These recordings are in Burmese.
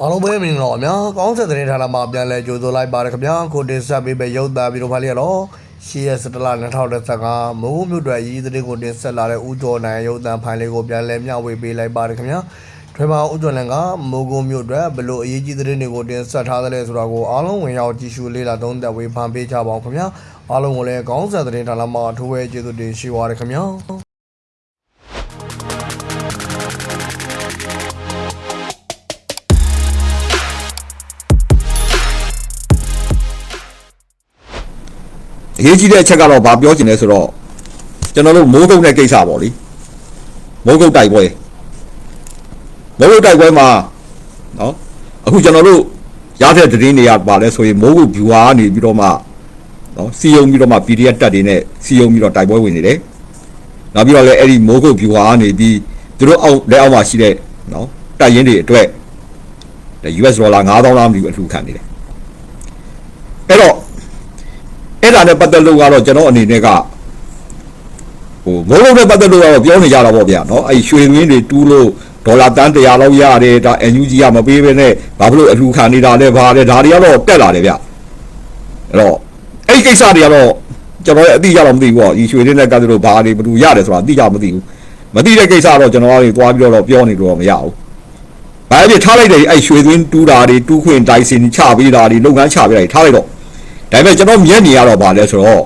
အားလုံးပဲမင်္ဂလာပါများကောင်းဆက်တဲ့ဌာနမှာပြန်လဲကြိုဆိုလိုက်ပါရခင်ဗျာကိုတင်ဆက်ပေးပဲရုပ်သံပြီးတော့ဖားလျက်တော့ရှီယက်စတလ2015မိုးမြို့တွယ်ရည်သတင်းကိုတင်ဆက်လာတဲ့ဦးကျော်နိုင်ရုပ်သံဖိုင်လေးကိုပြန်လဲမျှဝေပေးလိုက်ပါရခင်ဗျာထွေပါဦးကျော်လန်ကမိုးကုန်းမြို့တွယ်ဘလို့အရေးကြီးသတင်းတွေကိုတင်ဆက်ထားတယ်ဆိုတာကိုအားလုံးဝင်ရောက်ကြည့်ရှုလေ့လာသုံးသပ်ဝေဖန်ပေးကြပါအောင်ခင်ဗျာအားလုံးကိုလည်းကောင်းဆက်တဲ့ဌာနမှာအထူးပဲကျေးဇူးတင်ရှိပါရခင်ဗျာ ရေးကြီးတဲ့အချက်ကတော့ဗာပြောချင်လဲဆိုတော့ကျွန်တော်တို့မိုးကုတ်တဲ့ကိစ္စပေါ့လေမိုးကုတ်တိုက်ပွဲမိုးကုတ်တိုက်ပွဲမှာနော်အခုကျွန်တော်တို့ရတဲ့သတင်းတွေကပါလဲဆိုရင်မိုးကုတ် viewer ကနေပြီးတော့မှနော်စီယုံပြီးတော့မှ PDF တက်တွေနဲ့စီယုံပြီးတော့တိုက်ပွဲဝင်နေတယ်နောက်ပြီးတော့လည်းအဲ့ဒီမိုးကုတ် viewer ကနေပြီးသူတို့အောက်လက်အောက်မှာရှိတဲ့နော်တိုက်ရင်တွေအတွက်ဒါ US ဒေါ်လာ9000လားမသိဘူးအထူးခံနေတယ်အဲ့တော့ အဲ့ဒါနဲ့ပတ်သက်လို့ကတော့ကျွန်တော်အနေနဲ့ကဟိုမိုးလုံးနဲ့ပတ်သက်လို့ကတော့ပြောနေကြတာပေါ့ဗျာနော်အဲ့ရွှေငွေတွေတူးလို့ဒေါ်လာတန်း100လောက်ရတယ်ဒါ NUG ကမပေးဘဲနဲ့ဘာဖြစ်လို့အထူးခံနေတာလဲဘာလဲဒါတွေကတော့တက်လာတယ်ဗျအဲ့တော့အဲ့ကိစ္စတွေကတော့ကျွန်တော်လည်းအတိအကျတော့မသိဘူးပေါ့ဒီရွှေတွေနဲ့ကတ်တယ်လို့ဘာတွေဘယ်သူရတယ်ဆိုတာအတိအကျမသိဘူးမသိတဲ့ကိစ္စတော့ကျွန်တော်ကနေသွားပြီးတော့ပြောနေလို့မရဘူးဘာဖြစ်ထားလိုက်တယ်အဲ့ရွှေသွင်းတူးတာတွေတူးခွင့်ဒိုင်စင်ချပေးတာတွေလုပ်ငန်းချပေးတာတွေထားလိုက်တော့ ဒါပေမဲ့ကျွန်တော်မျက်နေရတော့ဗာလဲဆိုတော့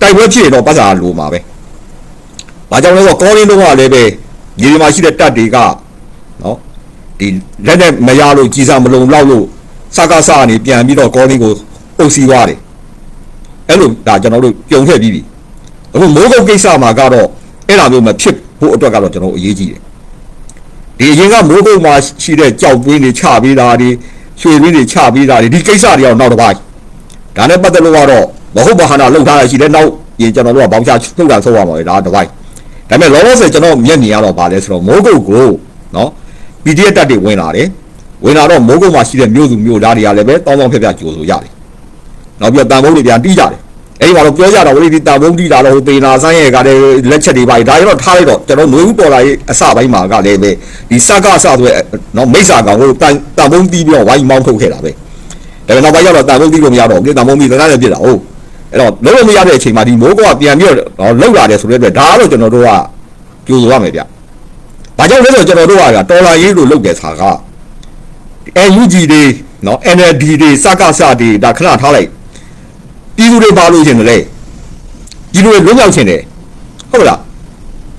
တိုက်ပွဲဖြစ်ရင်တော့ပတ်စာလိုမှာပဲ။ဘာကြောင့်လဲဆိုတော့ကောလင်းတော့ကလည်းပဲညီဒီမှာရှိတဲ့တပ်တွေကနော်ဒီလက်နဲ့မရလို့ကြီးစားမလုံလောက်လို့စကားစားနေပြန်ပြီးတော့ကောလင်းကိုအုပ်စီးသွားတယ်။အဲ့လိုဒါကျွန်တော်တို့ပြုံခဲ့ပြီးပြီ။အခုမိုးကုတ်ကိစ္စမှာကတော့အဲ့ဒါမျိုးမဖြစ်ဖို့အတွက်ကတော့ကျွန်တော်အရေးကြီးတယ်။ဒီအရင်ကမိုးကုတ်မှာရှိတဲ့ကြောက်ပွင်းတွေချပေးတာတွေရွှေရင်းတွေချပေးတာတွေဒီကိစ္စတွေကတော့နောက်တစ်ပိုင်း ဒါနဲ့ပတ်သက်လို့ကတော့မဟုတ်ဘာဟာနာလောက်ထားရရှိတယ်နောက်ရင်ကျွန်တော်တို့ကဘောင်ချထုတ်တာဆုံးရမှာပဲဒါတစ်ပိုင်းဒါပေမဲ့လောလောဆယ်ကျွန်တော်မျက်မြင်ရတော့ဗာလဲဆိုတော့မိုးကုတ်ကိုနော် PDF တက်တွေဝင်လာတယ်ဝင်လာတော့မိုးကုတ်မှာရှိတဲ့မြို့သူမြို့သားတွေကလည်းပဲတောင်းတောင်းဖြတ်ဖြတ်ကြိုဆိုရတယ်နောက်ပြီးတော့တန်ဖုံးတွေပြန်တီးကြတယ်အဲ့ဒီမှာတော့ပြောကြတာဝိဒီတန်ဖုံးတီးတာတော့ဟိုတေနာဆိုင်ရဲ့ကလည်းလက်ချက်တွေပါဒါရတော့ထားလိုက်တော့ကျွန်တော်ຫນွေဦးပေါ်လာရေးအစပိုင်းမှာကလည်းပဲဒီစကားအစဆိုရဲနော်မိစ္ဆာကောင်ဟိုတန်တန်ဖုံးတီးပြီးတော့ဝိုင်းမောင်းထုတ်ခဲ့တာပဲ ဒါပေမဲ့နောက်ပိုင်းကျတော့တန်ဖို့ပြီးလို့မရတော့ဘူးတန်ဖို့ပြီးသနာနဲ့ပြစ်တာဟုတ်အဲ့တော့လုံးလို့မရတဲ့အချိန်မှာဒီမိုးကောကပြန်ပြီးတော့လှုပ်လာတယ်ဆိုတဲ့အတွက်ဒါကတော့ကျွန်တော်တို့ကကြိုးဆိုရမယ်ဗျ။ဘာကြောင့်လဲဆိုတော့ကျွန်တော်တို့ကတော်လာရေးလို့လုပ်တယ်ဆိုတာက NUG တွေနော် NLD တွေစကားစတွေဒါခဏထားလိုက်ပြည်သူတွေပါလို့ရှင်တယ်ပြည်သူတွေလွတ်မြောက်ခြင်းတယ်ဟုတ်လား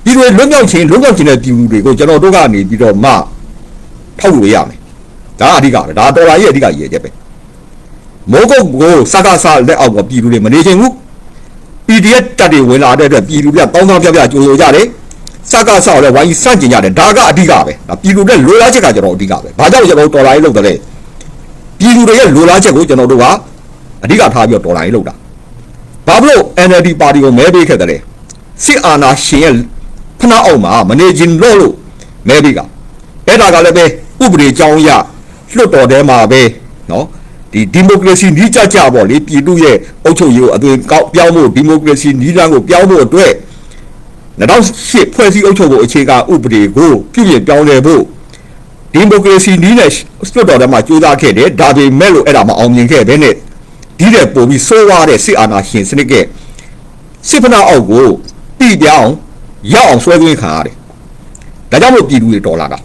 ပြည်သူတွေလွတ်မြောက်ခြင်းလွတ်မြောက်ခြင်းတဲ့ပြည်သူတွေကိုကျွန်တော်တို့ကနေပြီးတော့မှထောက်လို့ရမယ်ဒါအဓိကပဲဒါတော်လာရေးအဓိကရည်ရချက်ပဲ မိုးကုတ်ကိုစကားစားလက်အောက်ကပြည်သူတွေမနေချင်ဘူး PDF တက်တွေဝင်လာတဲ့အတွက်ပြည်သူတွေကတောင်းတောင်းပြပြကြိုးဆိုကြတယ်စကားစားလည်းဝိုင်းစန့်ကျင်ကြတယ်ဒါကအဓိကပဲဒါပြည်သူတွေလိုလားချက်ကကျွန်တော်အဓိကပဲဘာကြောင့်ကျွန်တော်တော်လာရေးလုပ်တယ်လဲပြည်သူတွေရဲ့လိုလားချက်ကိုကျွန်တော်တို့ကအဓိကထားပြီးတော့တော်လာရေးလုပ်တာဘာဖြစ်လို့ NLD ပါတီကိုမဲပေးခဲ့တယ်လဲစစ်အာဏာရှင်ရဲ့ဖနာအောင်မှာမနေချင်လို့လို့မဲပေးကအဲ့ဒါကလည်းပဲဥပဒေကြောင်းအရလွတ်တော်ထဲမှာပဲနော် ဒီဒီမိုကရေစီနီးကြကြပေါ့လေပြည်သူရဲ့အုပ်ချုပ်ရေးကိုအသွင်ကောက်ပြောင်းဖို့ဒီမိုကရေစီနီးလမ်းကိုပြောင်းဖို့အတွက်2008ဖွဲ့စည်းအုပ်ချုပ်ဖို့အခြေခံဥပဒေကိုပြုပြင်ပြောင်းလဲဖို့ဒီမိုကရေစီနီးနဲ့စွတ်တော်ထဲမှာကြိုးစားခဲ့တယ်ဒါပေမဲ့လို့အဲ့ဒါမအောင်မြင်ခဲ့ဘဲနဲ့ဒီတဲ့ပို့ပြီးဆိုးွားတဲ့စစ်အာဏာရှင်စနစ်ကစစ်ဖနာအောက်ကိုပြည်ပြောင်းရောက်အောင်ဆွဲသွင်းခံရတယ်ဒါကြောင့်မို့ပြည်သူတွေတော်လာတာ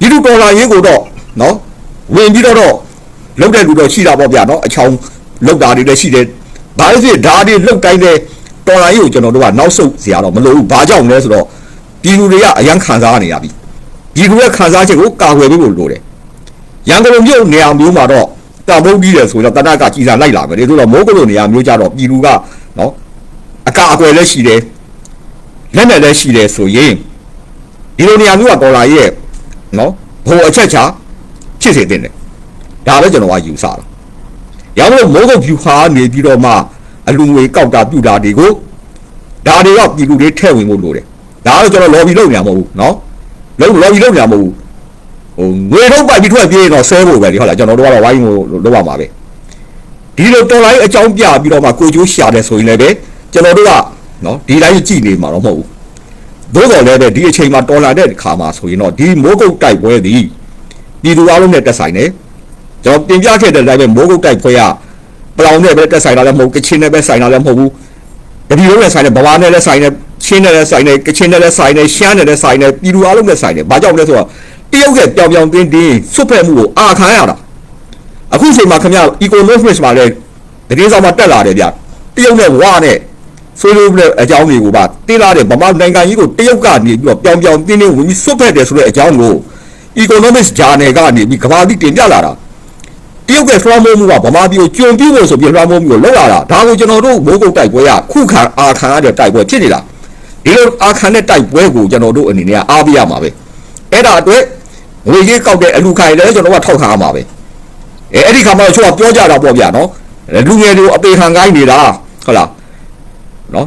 ဒီလိုဒေါ်လာရေးကိုတော့နော်ဝင်ပြီးတော့တော့ လောက်တဲ့လူတော့ရှိတာပေါ့ဗျာနော်အချောင်းလောက်တာတွေလည်းရှိတယ်ဘာလို့ဖြစ်ဒါတွေလောက်တိုင်းတဲ့ဒေါ်လာရေးကိုကျွန်တော်တို့ကနောက်ဆုတ်စရာတော့မလိုဘူးဘာကြောင့်လဲဆိုတော့ပြည်သူတွေကအရန်ခံစားနေရပြီပြည်သူရဲ့ခံစားချက်ကိုကာကွယ်ပေးဖို့လိုတယ်ရန်ကုန်မြို့နေရာမျိုးမှာတော့တာမုန်းပြီးတယ်ဆိုတော့တနက်ကကြီးစားလိုက်လာမယ်လေဆိုတော့မိုးကုတ်လိုနေရာမျိုးကြတော့ပြည်သူကနော်အကာအကွယ်လည်းရှိတယ်လက်နဲ့လည်းရှိတယ်ဆိုရင်ဒီလိုနေရာမျိုးကဒေါ်လာရဲ့နော်ဘိုအချက်ချာဖြစ်စေတဲ့တယ် ဒါပဲကျွန်တော်ကယူဆတာရောင်းလို့မိုးကုတ်ဖြူခါနေပြီးတော့မှအလူငွေကောက်တာပြူတာတွေကိုဒါတွေကပြည်သူတွေထဲ့ဝင်ဖို့လိုတယ်ဒါကတော့ကျွန်တော် lobby လုပ်နေမှာမဟုတ်ဘူးနော်လုံး lobby လုပ်နေမှာမဟုတ်ဘူးဟိုငွေတော့ပိုက်ပြီးထွက်ပြေးရင်တော့ဆဲဖို့ပဲဒီဟုတ်လားကျွန်တော်တို့ကတော့ဝိုင်းကိုလုပ်ရမှာပဲဒီလိုတော်လိုင်းအကြောင်းပြပြီးတော့မှကိုကျိုးရှာတယ်ဆိုရင်လည်းပဲကျွန်တော်တို့ကနော်ဒီတိုင်းကြည့်နေမှာတော့မဟုတ်ဘူးသို့တော်လည်းပဲဒီအချိန်မှာတော်လာတဲ့ခါမှာဆိုရင်တော့ဒီမိုးကုတ်တိုက်ပွဲသည်ပြည်သူအလုံးနဲ့တက်ဆိုင်တယ် ကျွန်တော်တင်ပြခဲ့တဲ့အတိုင်းပဲမိုးကုတ်တိုက်ဖွဲ့ကပလောင်နဲ့ပဲတက်ဆိုင်တာလည်းမဟုတ်ကချင်နဲ့ပဲဆိုင်တာလည်းမဟုတ်ဘူးတပြည်လုံးနဲ့ဆိုင်တယ်ဗမာနဲ့လည်းဆိုင်တယ်ချင်းနဲ့လည်းဆိုင်တယ်ကချင်နဲ့လည်းဆိုင်တယ်ရှမ်းနဲ့လည်းဆိုင်တယ်ပြည်သူအလုံးနဲ့ဆိုင်တယ်ဘာကြောင့်လဲဆိုတော့တရုတ်ရဲ့ပြောင်ပြောင်တင်းတင်းဆွတ်ဖက်မှုကိုအာခံရတာအခုချိန်မှာခင်ဗျ economics မှာလည်းတကယ်ဆောင်မှာတက်လာတယ်ဗျတရုတ်နဲ့ဝါနဲ့ဆွေးနွေးတဲ့အကြောင်းတွေကိုပါတင်းလာတဲ့ဗမာနိုင်ငံကြီးကိုတရုတ်ကနေပြီးတော့ပြောင်ပြောင်တင်းတင်းဝင်ပြီးဆွတ်ဖက်တယ်ဆိုတဲ့အကြောင်းကို economics journal ကနေပြီးကမ္ဘာကြီးတင်ပြလာတာ တရုတ်ရဲ့လွှမ်းမိုးမှုကဗမာပြည်ကိုကျွံပြဖို့ဆိုပြီးလွှမ်းမိုးမှုကိုလောက်လာတာဒါကိုကျွန်တော်တို့မိုးကုတ်တိုက်ပွဲကခုခံအာခံရတဲ့တိုက်ပွဲဖြစ်နေတာဒီလိုအာခံတဲ့တိုက်ပွဲကိုကျွန်တော်တို့အနေနဲ့အားပေးရမှာပဲအဲ့ဒါအတွက်ငွေကြီးကောက်တဲ့အလူခိုင်လည်းကျွန်တော်ကထောက်ခံရမှာပဲအဲအဲ့ဒီခါမှကျွန်တော်ပြောကြတာပေါ့ဗျာနော်လူငယ်တွေကိုအပေခံကိုင်းနေတာဟုတ်လားနော်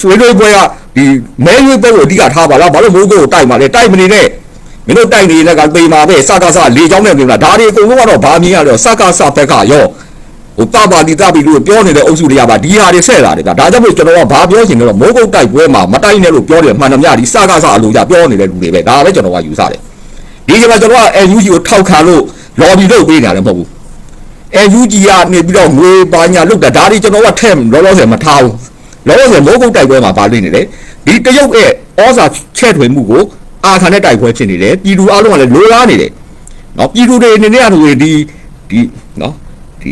ဆွေးနွေးပွဲကဒီမဲရွေးပွဲကိုအဓိကထားပါလားဘာလို့မိုးကိုတိုက်မှာလဲတိုက်မနေနဲ့ မင်းတို့တိုက်နေတဲ့ကသေမှာပဲစကားစလေချောင်းနဲ့ပြင်လာဒါတွေအကုန်လုံးကတော့ဘာမြင်ရတော့စကားစဘက်ကရောဟိုတပါတီတပီလို့ပြောနေတဲ့အုပ်စုတွေကပါဒီဟာတွေဆက်လာတယ်ဗျဒါကြောင့်မို့ကျွန်တော်ကဘာပြောချင်လဲတော့မိုးကုတ်တိုက်ပွဲမှာမတိုက်နဲ့လို့ပြောတယ်မှန်တယ်များဒီစကားစအလိုကြပြောနေတဲ့လူတွေပဲဒါပဲကျွန်တော်ကယူဆတယ်ဒီချိန်မှာကျွန်တော်က NUG ကိုထောက်ခံလို့ lobby လုပ်ပေးနေတယ်မဟုတ်ဘူး NUG ကနေပြီးတော့ငွေပါညာလုတ်တာဒါတွေကျွန်တော်ကထဲလောလောဆယ်မထားဘူးလောလောဆယ်မိုးကုတ်တိုက်ပွဲမှာပါလိမ့်နေတယ်ဒီတရုတ်ရဲ့ဩဇာချဲ့ထွေမှုကို အာခါနဲ့တိုက်ပွဲဖြစ်နေတယ်ပြည်သူအလုံးကလည်းလိုလားနေတယ်နော်ပြည်သူတွေအနေနဲ့အတူဒီဒီနော်ဒီ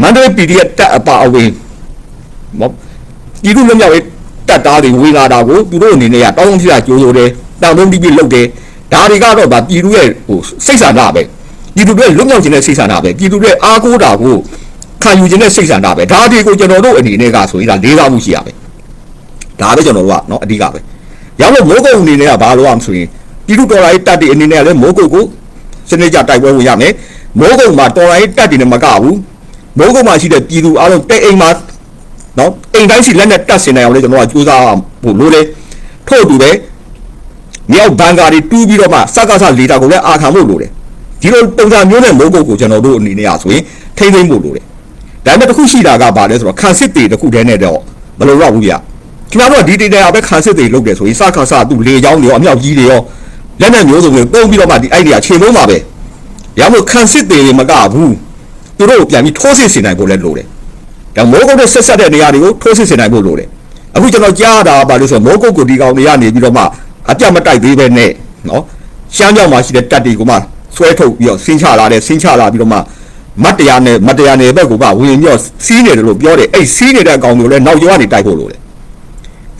မန္တလေး PDF တက်အပါအဝင်နော်ပြည်သူလူမျိုးတွေတက်သားတွေဝေလာတာကိုသူတို့အနေနဲ့ကတောင်းတပြကြိုးစိုးတယ်တောင်းတပြလုပ်တယ်ဒါတွေကတော့ဗာပြည်သူရဲ့ဟိုစိတ်ဆန္ဒပဲပြည်သူတွေလွတ်မြောက်ခြင်းနဲ့စိတ်ဆန္ဒပဲပြည်သူတွေအားကိုးတာကိုခံယူခြင်းနဲ့စိတ်ဆန္ဒပဲဒါတွေကိုကျွန်တော်တို့အနေနဲ့ကဆိုရင်ဒါလေးစားမှုရှိရပဲဒါပဲကျွန်တော်တို့ကနော်အဓိကပဲ ရလို့မိုးကုတ်အနေနဲ့ကဘာလို့အောင်ဆိုရင်ပြည်သူတော်လာရေးတပ်တွေအနေနဲ့လည်းမိုးကုတ်ကိုစနစ်ကြတိုက်ပွဲဝင်ရမယ်မိုးကုတ်မှာတော်လာရေးတပ်တွေနဲ့မကဘူးမိုးကုတ်မှာရှိတဲ့ပြည်သူအားလုံးတိတ်အိမ်မှာနော်အိမ်တိုင်းစီလက်နဲ့တတ်ဆင်နိုင်အောင်လေကျွန်တော်ကစူးစမ်းဖို့လိုတယ်ထို့အတူပဲမြောက်ဘန်ကာတွေတူးပြီးတော့မှစကားဆလေတာကိုလည်းအာခံဖို့လိုတယ်ဒီလိုပုံစံမျိုးနဲ့မိုးကုတ်ကိုကျွန်တော်တို့အနေနဲ့ဆိုရင်ထိမ့်သိမ့်ဖို့လိုတယ်ဒါပေမဲ့တစ်ခုရှိတာကဘာလဲဆိုတော့ခံစစ်တွေတစ်ခုတည်းနဲ့တော့မလိုတော့ဘူးဗျာ ခင်ဗျားတို့ကဒီတေတရားပဲခံစစ်တေလုပ်တယ်ဆိုရင်စခါစသူလေချောင်းတွေရောအမြောက်ကြီးတွေရောလက်နဲ့မျိုးစုံတွေပုံပြီးတော့မှဒီအဲ့ဒီကခြေလုံးပါပဲရမို့ခံစစ်တေတွေမကဘူးသူတို့ကိုပြန်ပြီးထိုးစစ်ဆင်နိုင်ဖို့လည်းလိုတယ်ဒါမိုးကုတ်နဲ့ဆက်ဆက်တဲ့နေရာတွေကိုထိုးစစ်ဆင်နိုင်ဖို့လိုတယ်အခုကျွန်တော်ကြားတာကဘာလို့ဆိုတော့မိုးကုတ်ကိုဒီကောင်တွေကနေပြီးတော့မှအပြတ်မတိုက်သေးပဲနဲ့နော်ရှမ်းကြောင်မှာရှိတဲ့တပ်တွေကိုမှဆွဲထုတ်ပြီးတော့ဆင်းချလာတယ်ဆင်းချလာပြီးတော့မှမတ်တရားနဲ့မတ်တရားနယ်ဘက်ကပါဝင်ပြီးတော့စီးနေတယ်လို့ပြောတယ်အဲ့စီးနေတဲ့အကောင်တွေကိုလည်းနောက်ကျောကနေတိုက်ဖို့လိုတယ်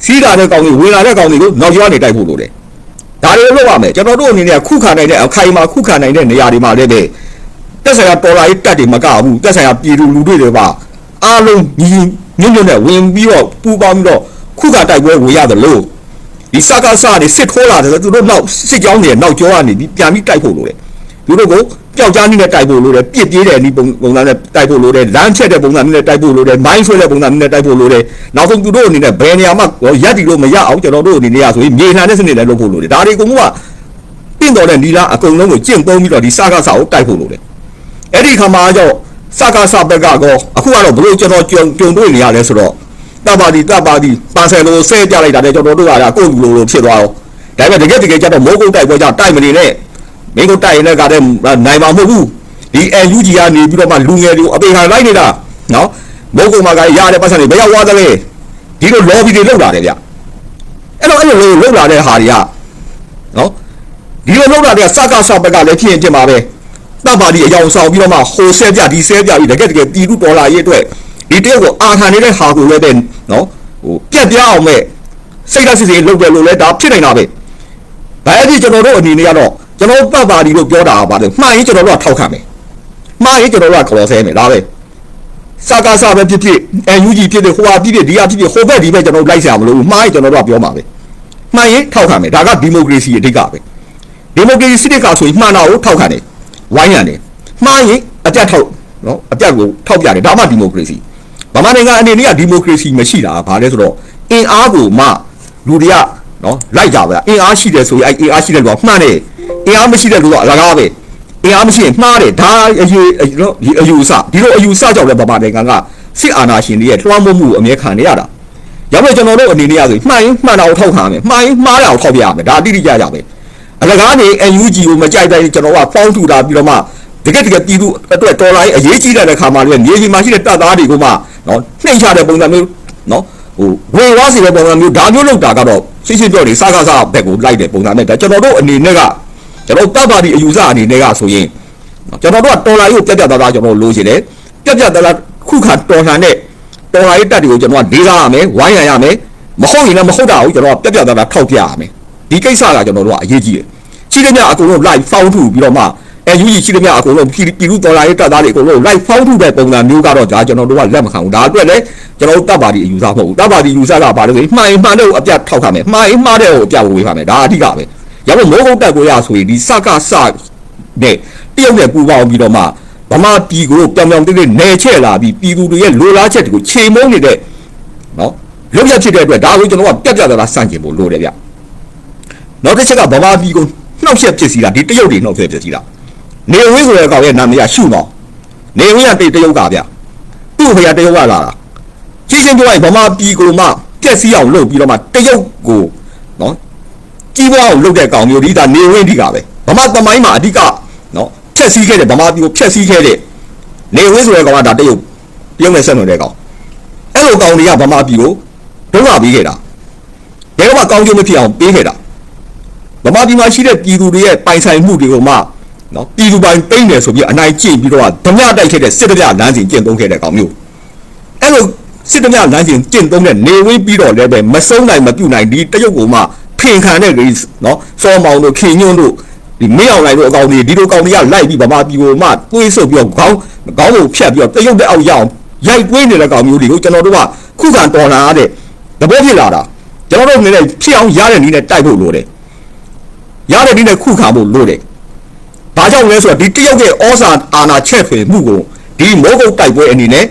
စီးလာတဲ့ကောင်တွေဝင်လာတဲ့ကောင်တွေကိုနောက်ကျောကနေတိုက်ဖို့လိုတယ်ဒါတွေလုပ်ရမယ်ကျွန်တော်တို့အနေနဲ့ခုခံနိုင်တဲ့အခိုင်အမာခုခံနိုင်တဲ့နေရာတွေမှာလည်းပဲတက်ဆိုင်ရာတော်လာရေးတက်တွေမကဘူးတက်ဆိုင်ရာပြည်သူလူတွေတွေပါအားလုံးညီညွတ်ညွတ်နဲ့ဝင်ပြီးတော့ပူပေါင်းပြီးတော့ခုခံတိုက်ပွဲဝင်ရတယ်လို့ဒီစကားစတွေစစ်ထိုးလာတယ်ဆိုသူတို့နောက်စစ်ကြောင်းတွေနောက်ကျောကနေပြီးပြန်ပြီးတိုက်ဖို့လိုတယ်သူတို့ကို ပျောက်ကြားနည်းနဲ့တိုက်ဖို့လိုတယ်ပြစ်ပြေးတဲ့နည်းပုံပုံစံနဲ့တိုက်ဖို့လိုတယ်လမ်းချက်တဲ့ပုံစံနဲ့တိုက်ဖို့လိုတယ်မိုင်းဆွဲတဲ့ပုံစံနဲ့တိုက်ဖို့လိုတယ်နောက်ဆုံးသူတို့အနေနဲ့ဘယ်နေရာမှရက်တီလို့မရအောင်ကျွန်တော်တို့အနေနဲ့ရဆိုရင်မြေလှန်တဲ့စနစ်လည်းလုပ်ဖို့လိုတယ်ဒါတွေကုန်ကတင့်တော်တဲ့နီလာအကုန်လုံးကိုကျင့်သုံးပြီးတော့ဒီစကားစာကိုတိုက်ဖို့လိုတယ်အဲ့ဒီခါမှာကြောင့်စကားစာဘက်ကတော့အခုကတော့ဘလို့ကျွန်တော်ကြုံကြုံတွေ့နေရလဲဆိုတော့တပါတီတပါတီပါဆယ်လိုဆဲကြလိုက်တာလေကျွန်တော်တို့ကဒါကိုယ့်လူလိုလိုဖြစ်သွားတော့ဒါပေမဲ့တကယ်တကယ်ကျတော့မိုးကုတ်တိုက်ပွဲကြောင့်တိုက်မနေနဲ့ မင်းတို့တိုက်ရင်လည်းကတဲ့နိုင်မှာမဟုတ်ဘူးဒီ NUG ကနေပြီးတော့မှလူငယ်တွေကိုအပေခံလိုက်နေတာနော်မဟုတ်ကောင်မကရတဲ့ပတ်စံတွေဘယ်ရောက်သွားသလဲဒီလို lobby တွေလောက်လာတယ်ဗျအဲ့တော့အဲ့လိုလောက်လာတဲ့ဟာတွေကနော်ဒီလိုလောက်လာတဲ့စကားစဘက်ကလည်းဖြစ်ရင်တင်ပါပဲတပ်ပါတီအယောင်ဆောင်ပြီးတော့မှဟိုဆဲပြဒီဆဲပြပြီးတကယ်တကယ်ပြည်သူဒေါ်လာရေးအတွက်ဒီတယောက်ကိုအာခံနေတဲ့ဟာကိုလည်းပဲနော်ဟိုပြက်ပြအောင်မဲ့စိတ်ဓာတ်စစ်စစ်လုပ်တယ်လို့လည်းဒါဖြစ်နေတာပဲ။ဒါအဲ့ဒီကျွန်တော်တို့အနေနဲ့ကတော့ ကျွန်တော်ပတ်ပါဒီလို့ပြောတာကပါတယ်။မှားရင်ကျွန်တော်တို့ကထောက်ခံမယ်။မှားရင်ကျွန်တော်တို့ကခေါ်ဆဲမယ်ဒါပဲ။စကားစပဲဖြစ်ဖြစ် NUG ဖြစ်ဖြစ်ဟိုဟာဖြစ်ဖြစ်ဒီဟာဖြစ်ဖြစ်ဟိုဘက်ဒီဘက်ကျွန်တော်တို့လိုက်ဆရာမလို့ဘူး။မှားရင်ကျွန်တော်တို့ကပြောမှာပဲ။မှားရင်ထောက်ခံမယ်။ဒါကဒီမိုကရေစီအဓိကပဲ။ဒီမိုကရေစီစစ်ကဆိုရင်မှန်တာကိုထောက်ခံတယ်။ဝိုင်းရတယ်။မှားရင်အပြတ်ထောက်နော်အပြတ်ကိုထောက်ပြတယ်ဒါမှဒီမိုကရေစီ။ဗမာနိုင်ငံအနေနဲ့ကဒီမိုကရေစီမရှိတာဘာလဲဆိုတော့အင်အားကိုမှလူတွေကနော်လိုက်ကြပါလားအင်အားရှိတယ်ဆိုရင်အဲ့အင်အားရှိတဲ့လူကမှန်တယ် အင်အားမရှိတဲ့လူကအလကားပဲအင်အားမရှိရင်မှားတယ်ဒါအယူနော်ဒီအယူအဆဒီလိုအယူအဆကြောင့်လည်းဗမာနိုင်ငံကစစ်အာဏာရှင်တွေရဲ့ထွန်းမိုးမှုကိုအမြဲခံနေရတာရောက်လို့ကျွန်တော်တို့အနေနဲ့ရဆိုမှန်ရင်မှန်တာကိုထောက်ခံရမယ်မှားရင်မှားတာကိုထောက်ပြရမယ်ဒါအတိအကျကြပဲအလကားနေ NUG ကိုမကြိုက်တိုင်းကျွန်တော်ကဖောင်းထူတာပြီးတော့မှတကယ်တကယ်ပြည်သူအတွက်တော်လိုင်းအရေးကြီးတဲ့ခါမှာလည်းမြေကြီးမှာရှိတဲ့တပ်သားတွေကိုမှနော်နှိမ့်ချတဲ့ပုံစံမျိုးနော်ဟိုဝေဝါစီတဲ့ပုံစံမျိုးဒါမျိုးလောက်တာကတော့ရှင်းရှင်းပြောနေစကားစားဘက်ကိုလိုက်တဲ့ပုံစံနဲ့ဒါကျွန်တော်တို့အနေနဲ့က ကျွန်တော်တပ်ပါတီအယူဆအနေနဲ့ကဆိုရင်ကျွန်တော်တို့ကတော်လိုင်းကိုပြတ်ပြတ်သားသားကျွန်တော်လိုချင်တယ်ပြတ်ပြတ်သားသားခုခံတော်လှန်တဲ့တော်လိုင်းတပ်တွေကိုကျွန်တော်ကဒေးစားရမယ်ဝိုင်းရံရမယ်မဟုတ်ရင်လည်းမဟုတ်တာကိုကျွန်တော်ကပြတ်ပြတ်သားသားထောက်ပြရမယ်ဒီကိစ္စကကျွန်တော်တို့ကအရေးကြီးတယ်ရှိသမျှအကုန်လုံး live ဖောင်းထုပြီးတော့မှအဲယူကြီးရှိသမျှအကုန်လုံးပြည်ပြည်သူတော်လာရေးတပ်သားတွေအကုန်လုံး live ဖောင်းထုတဲ့ပုံစံမျိုးကတော့ဒါကျွန်တော်တို့ကလက်မခံဘူးဒါအတွက်လည်းကျွန်တော်တို့တပ်ပါတီအယူဆမဟုတ်ဘူးတပ်ပါတီအယူဆကဘာလို့လဲမှန်ရင်မှန်တဲ့ကိုအပြတ်ထောက်ခမယ်မှားရင်မှားတဲ့ကိုအပြတ်ဝေးပါမယ်ဒါအဓိကပဲ ရပါမိုးကုတ်တက်ကိုရဆိုရင်ဒီစကစနဲ့တရုတ်နဲ့ပူးပေါင်းပြီးတော့မှဗမာပြည်ကိုပြောင်ပြောင်တိတိနေချဲ့လာပြီးပြည်သူတွေရဲ့လိုလားချက်တွေကိုခြေမုံနေတဲ့နော်လွတ်ရက်ဖြစ်တဲ့အတွက်ဒါကိုကျွန်တော်ကပြတ်ပြတ်သားသားစန့်ကျင်ဖို့လိုတယ်ဗျနောက်တစ်ချက်ကဗမာပြည်ကိုနှောက်ယှက်ဖြစ်စီတာဒီတရုတ်တွေနှောက်ယှက်ဖြစ်စီတာနေဝင်းဆိုတဲ့ကောင်ရဲ့နာမည်ကရှုမောင်နေဝင်းကတိတရုတ်ကဗျသူ့ဖေကတရုတ်ကလာတာကြီးချင်းပြောရင်ဗမာပြည်ကိုမှပြက်စီးအောင်လုပ်ပြီးတော့မှတရုတ်ကိုနော် ကြီးပွားအောင်လုပ်တဲ့ကောင်မျိုးဒီဒါနေဝင်းဒီကပဲဗမာသမိုင်းမှာအဓိကနော်ဖြက်စီးခဲ့တဲ့ဗမာပြည်ကိုဖြက်စီးခဲ့တဲ့နေဝင်းဆိုတဲ့ကောင်ကဒါတရုတ်တရုတ်နဲ့ဆက်နွယ်တဲ့ကောင်အဲ့လိုကောင်တွေကဗမာပြည်ကိုဒုက္ခပေးခဲ့တာဘယ်တော့မှကောင်းကျိုးမဖြစ်အောင်ပေးခဲ့တာဗမာပြည်မှာရှိတဲ့ပြည်သူတွေရဲ့ပိုင်ဆိုင်မှုတွေကိုမှနော်ပြည်သူပိုင်တိမ့်တယ်ဆိုပြီးအနိုင်ကျင့်ပြီးတော့ဓမြတိုက်ခဲ့တဲ့စစ်တပြလမ်းစဉ်ကျင့်သုံးခဲ့တဲ့ကောင်မျိုးအဲ့လိုစစ်တပြလမ်းစဉ်ကျင့်သုံးတဲ့နေဝင်းပြီးတော့လည်းပဲမဆုံးနိုင်မပြုတ်နိုင်ဒီတရုတ်ကမှ ဖင်ခံတဲ့ကြီးနော်စောမောင်တို့ခင်ညွန်းတို့ဒီမင်းအောင်လိုက်တို့အကောင်တွေဒီလိုကောင်တွေကလိုက်ပြီးဗမာပြည်ကိုမှတွေးဆုပ်ပြီးတော့ခေါင်းခေါင်းကိုဖြတ်ပြီးတော့တရုတ်တဲ့အောက်ရအောင်ရိုက်ကွင်းနေတဲ့ကောင်မျိုးတွေကိုကျွန်တော်တို့ကခုခံတော်လာရတဲ့သဘောဖြစ်လာတာကျွန်တော်တို့အနေနဲ့ဖြစ်အောင်ရတဲ့နည်းနဲ့တိုက်ဖို့လိုတယ်ရတဲ့ဒီနဲ့ခုခံဖို့လိုတယ်။ဘာကြောင့်လဲဆိုတော့ဒီတရုတ်ရဲ့ဩဇာအာဏာချက်ဖွယ်မှုကိုဒီမောဂုတ်တိုက်ပွဲအနေနဲ့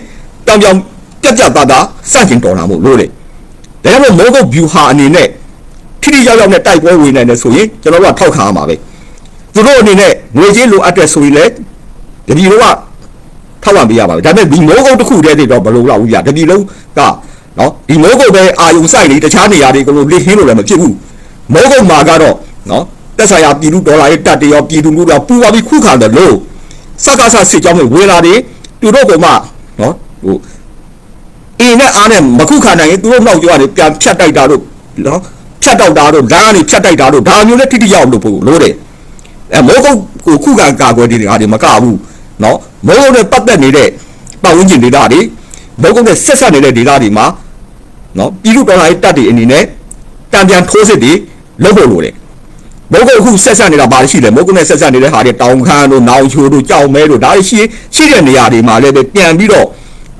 တောင်ပြောင်ပြက်ပြက်သားသားစန့်ကျင်တော်လာမှုလိုတယ်။ဒါကြောင့်မို့မောဂုတ် view ဟာအနေနဲ့ ထိထိရောက်ရောက်နဲ့တိုက်ပွဲဝင်နိုင်တယ်ဆိုရင်ကျွန်တော်တို့ကထောက်ခံရမှာပဲ။သူတို့အနေနဲ့ငွေကြေးလိုအပ်တဲ့ဆိုရင်လည်းတပီတို့ကထောက်ခံပေးရပါပဲ။ဒါပေမဲ့ဒီမောဂုတ်တစ်ခုတည်းတည်းတော့မလိုတော့ဘူးပြ။တပီလုံးကနော်ဒီမောဂုတ်ပဲအာယုံဆိုင်နေတခြားနေရာတွေကလို့လိဟင်းလို့လည်းမဖြစ်ဘူး။မောဂုတ်မှာကတော့နော်တက်ဆိုင်ရာပြည်သူဒေါ်လာရဲ့တက်တရောပြည်သူလူတော်ပူပါပြီးခုခံတယ်လို့စကားဆစစ်ကြောင်းတွေဝေလာတယ်သူတို့ကမှနော်ဟိုအင်းနဲ့အားနဲ့မခုခံနိုင်ရင်သူတို့နောက်ကျောကနေပြန်ဖြတ်တိုက်တာတို့နော် ဖြတ်တောက်တာတို့ဓာတ်ကနေဖြတ်တိုက်တာတို့ဒါမျိုးနဲ့ထိထိရောက်လို့ပို့လို့တယ်အဲမောဂုတ်ကိုခုခံကာကွယ်နေတဲ့ဟာတွေမကဘူးနော်မောဂုတ်နဲ့ပတ်သက်နေတဲ့ပတ်ဝန်းကျင်ဒေသတွေမောဂုတ်နဲ့ဆက်ဆက်နေတဲ့ဒေသတွေမှာနော်ပြည်သူဒေါ်လာရဲ့တက်တွေအနေနဲ့တံပြန်ထိုးစစ်တွေလုပ်ဖို့လိုတယ်မုတ်ကုတ်အခုဆက်ဆက်နေတာဘာလို့ရှိလဲမုတ်ကုတ်နဲ့ဆက်ဆက်နေတဲ့ဟာတွေတောင်ခမ်းတို့နောင်ချိုတို့ကြောက်မဲတို့ဒါတွေရှိရှိတဲ့နေရာတွေမှာလည်းပဲပြန်ပြီးတော့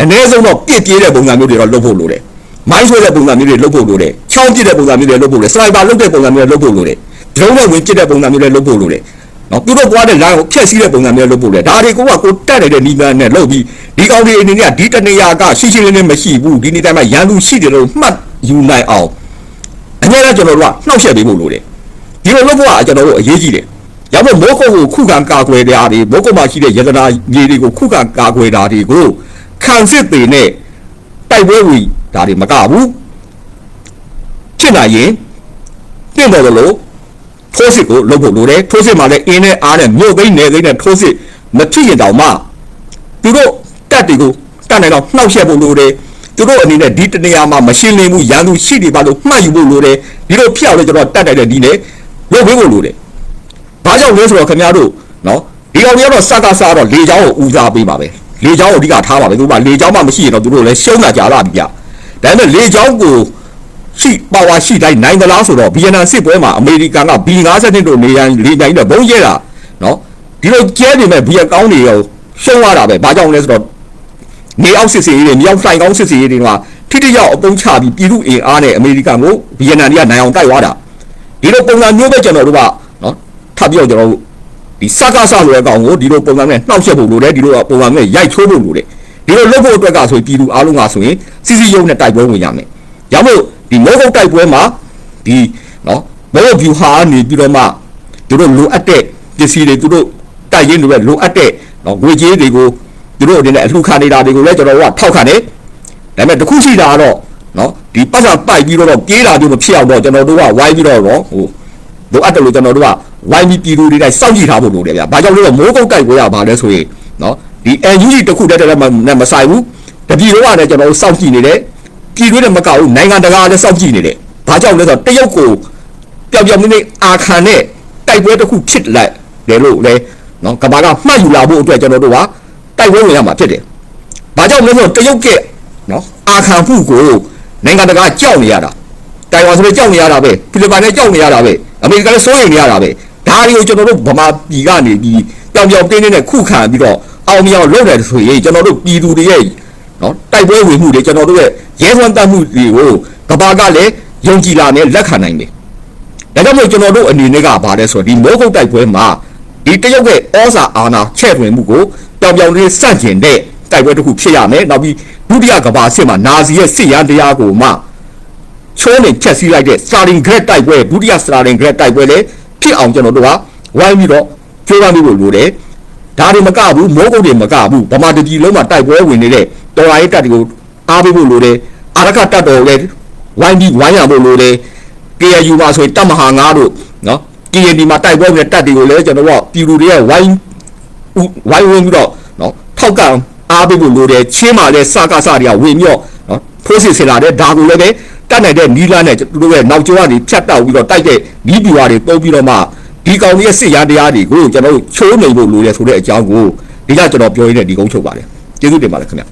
အ ਨੇ ဆုံးတော့ပြစ်ပြေးတဲ့ပုံစံမျိုးတွေတော့လုပ်ဖို့လိုတယ် မိုင်းဆွဲတဲ့ပုံစံမျိုးတွေလုပ်ဖို့လိုတယ်ချောင်းပြစ်တဲ့ပုံစံမျိုးတွေလုပ်ဖို့လိုတယ်စနိုက်ပါလုပ်တဲ့ပုံစံမျိုးတွေလုပ်ဖို့လိုတယ်ဒရုန်းနဲ့ဝင်ပြစ်တဲ့ပုံစံမျိုးတွေလုပ်ဖို့လိုတယ်နော်သူတို့ပွားတဲ့လမ်းကိုဖျက်ဆီးတဲ့ပုံစံမျိုးတွေလုပ်ဖို့လိုတယ်ဒါတွေကိုကကိုတက်နေတဲ့နီးမှန်းနဲ့လုပ်ပြီးဒီကောင်တွေအနေနဲ့ကဒီတနေရာကရှိရှိလေးလေးမရှိဘူးဒီနေ့တိုင်းမှာရန်သူရှိတယ်လို့မှတ်ယူနိုင်အောင်အများအားကျွန်တော်တို့ကနှောက်ယှက်ပေးဖို့လိုတယ်ဒီလိုလုပ်ဖို့ကကျွန်တော်တို့အရေးကြီးတယ်။ရဖို့မိုးကုတ်ကိုခုခံကာကွယ်တဲ့အားတွေမိုးကုတ်မှာရှိတဲ့ရတနာမြေတွေကိုခုခံကာကွယ်တာတွေကိုခံစစ်ပေနဲ့တိုက်ပွဲဝင် ဒါတွေမကဘူး။ဖြစ်လာရင်ပြင်တော်လို့ထိုးစစ်ကိုလုပ်ဖို့လိုတယ်။ထိုးစစ်မှာလည်းအင်းနဲ့အားနဲ့မြို့သိမ်းနယ်သိမ်းနဲ့ထိုးစစ်မဖြစ်ရင်တောင်မှသူတို့တက်တွေကိုတက်နိုင်တော့နှောက်ယှက်ဖို့လိုတယ်။သူတို့အနေနဲ့ဒီတနေရာမှာမရှင်းလင်းဘူးရန်သူရှိတယ်ပါလို့မှတ်ယူဖို့လိုတယ်။ဒီလိုဖြစ်အောင်လည်းကျွန်တော်တက်နိုင်တဲ့ဒီနဲ့လုပ်ပေးဖို့လိုတယ်။ဘာကြောင့်လဲဆိုတော့ခင်ဗျားတို့နော်ဒီကောင်တွေကတော့စကားစားတော့လေချောင်းကိုဦးစားပေးပါပဲ။လေချောင်းကိုအဓိကထားပါပဲ။သူကလေချောင်းမှမရှိရင်တော့သူတို့လည်းရှုံးတာကြာလာပြီဗျ။ ဒါပေမဲ့လေချောင်းကိုရှိပါဝါရှိတိုင်းနိုင်သလားဆိုတော့ဗီယက်နမ်စစ်ပွဲမှာအမေရိကန်က B52 တို့နေရန်လေတိုင်းနဲ့ဘုံရဲတာနော်ဒီလိုကျဲနေမဲ့ဗီယက်ကောင်းတွေရောရှုံးရတာပဲ။ဘာကြောင့်လဲဆိုတော့နေအောက်စစ်စေးတွေမြောက်ဆိုင်ကောင်းစစ်စေးတွေကထိတိရောက်အပုံချပြီးပြည်သူအင်အားနဲ့အမေရိကန်ကိုဗီယက်နမ်တွေကနိုင်အောင်တိုက်သွားတာ။ဒီလိုပုံစံမျိုးပဲကျွန်တော်တို့ကနော်ထပ်ပြီးတော့ကျွန်တော်တို့ဒီစကားဆဆိုတဲ့ကောင်ကိုဒီလိုပုံစံနဲ့နှောက်ယှက်ဖို့လိုတယ်ဒီလိုပုံစံနဲ့ရိုက်ချိုးဖို့လိုတယ် ဒီလိုလုပ်ဖို့အတွက်ကဆိုရင်ပြည်သူအားလုံးကဆိုရင်စီစီရုံနဲ့တိုက်ပွဲဝင်ရမယ်ရမို့ဒီမောဟုတ်တိုက်ပွဲမှာဒီနော်မောဟုတ် view ဟာနေပြီးတော့မှသူတို့လိုအပ်တဲ့ပစ္စည်းတွေသူတို့တိုက်ရင်တွေပဲလိုအပ်တဲ့နော်ငွေကြေးတွေကိုသူတို့အနေနဲ့အလှခံနေတာတွေကိုလည်းကျွန်တော်တို့ကထောက်ခံတယ်ဒါပေမဲ့တစ်ခုရှိတာကတော့နော်ဒီပတ်စံပိုက်ပြီးတော့ပြေးတာမျိုးမဖြစ်အောင်တော့ကျွန်တော်တို့ကဝိုင်းပြီးတော့တော့ဟိုလိုအပ်တယ်လို့ကျွန်တော်တို့ကဝိုင်းပြီးပြည်သူတွေတိုင်းစောင့်ကြည့်ထားဖို့လိုတယ်ဗျာဘာကြောင့်လဲဆိုတော့မိုးကုတ်တိုက်ပွဲရပါလဲဆိုရင်နော် ဒီ NUG တစ်ခုတည်းတည်းနဲ့မဆိုင်ဘူးတပြည်လုံးကလည်းကျွန်တော်တို့စောင့်ကြည့်နေတယ်ပြည်တွင်းနဲ့မကဘူးနိုင်ငံတကာလည်းစောင့်ကြည့်နေတယ်ဘာကြောင့်လဲဆိုတော့တရုတ်ကိုပျောက်ပျောက်မင်းမင်းအာခံတဲ့တိုက်ပွဲတစ်ခုဖြစ်လိုက်တယ်လို့လေနော်ကမ္ဘာကမှတ်ယူလာဖို့အတွက်ကျွန်တော်တို့ကတိုက်ပွဲဝင်ရမှာဖြစ်တယ်။ဘာကြောင့်လဲဆိုတော့တရုတ်ကနော်အာခံမှုကိုနိုင်ငံတကာကြောက်နေရတာ။တိုင်ဝမ်ဆိုလည်းကြောက်နေရတာပဲ။ဖိလစ်ပိုင်လည်းကြောက်နေရတာပဲ။အမေရိကန်လည်းစိုးရိမ်နေရတာပဲ။ဒါတွေကိုကျွန်တော်တို့ဗမာပြည်ကနေပြီးပြောင်ပြောင်တင်းတင်းနဲ့ခုခံပြီးတော့ အောင်မြောင်လုပ်တယ်ဆိုရင်ကျွန်တော်တို့ပြည်သူတွေရဲ့နော်တိုက်ပွဲဝင်မှုတွေကျွန်တော်တို့ရဲ့ရဲစွမ်းတတ်မှုတွေကိုကမ္ဘာကလည်းယုံကြည်လာနဲ့လက်ခံနိုင်တယ်။ဒါကြောင့်မို့ကျွန်တော်တို့အနေနဲ့ကဘာလဲဆိုတော့ဒီမိုးကုတ်တိုက်ပွဲမှာဒီတရုတ်ရဲ့ဩဇာအာဏာချဲ့ထွင်မှုကိုပြောင်ပြောင်လေးစန့်ကျင်တဲ့တိုက်ပွဲတစ်ခုဖြစ်ရမယ်။နောက်ပြီးဒုတိယကမ္ဘာစစ်မှာနာဇီရဲ့စစ်ရန်တရားကိုမှချိုးနေချက်စီးလိုက်တဲ့ Stalingrad တိုက်ပွဲဒုတိယ Stalingrad တိုက်ပွဲလည်းဖြစ်အောင်ကျွန်တော်တို့ကဝိုင်းပြီးတော့ကြိုးပမ်းပြီးလို့လိုတယ်။ ဒါတွေမကဘူးမိုးကုတ်တွေမကဘူးဗမာတကြီးလုံးမှာတိုက်ပွဲဝင်နေတဲ့တော်လိုင်းတပ်တွေကိုအားပေးဖို့လိုတယ်။အာရခတပ်တော်လည်းဝိုင်းပြီးဝိုင်းရဖို့လိုတယ်။ KNU မှာဆိုရင်တပ်မဟာ9တို့နော် KND မှာတိုက်ပွဲဝင်တဲ့တပ်တွေကိုလည်းကျွန်တော်တို့ကပြည်သူတွေကဝိုင်းဥဝိုင်းဝန်းပြီးတော့နော်ထောက်ကံအားပေးဖို့လိုတယ်ချင်းမှာလည်းစကားစတွေကဝင်မြော့နော်ဖိုးစစ်ဆင်လာတဲ့ဒါကိုလည်းပဲတတ်နိုင်တဲ့နီလာနဲ့သူတို့ရဲ့နောက်ကျောကနေဖြတ်တောက်ပြီးတော့တိုက်တဲ့နီးပြူတွေတုံးပြီးတော့မှ ဒီကောင်ကြီးရဲ့စစ်ရန်တရားတွေကိုကျွန်တော်တို့ချိုးနေဖို့လိုတယ်ဆိုတဲ့အကြောင်းကိုဒီကကျွန်တော်ပြောရင်းနဲ့ဒီကုန်းချုပ်ပါတယ်ကျေးဇူးတင်ပါတယ်ခင်ဗျ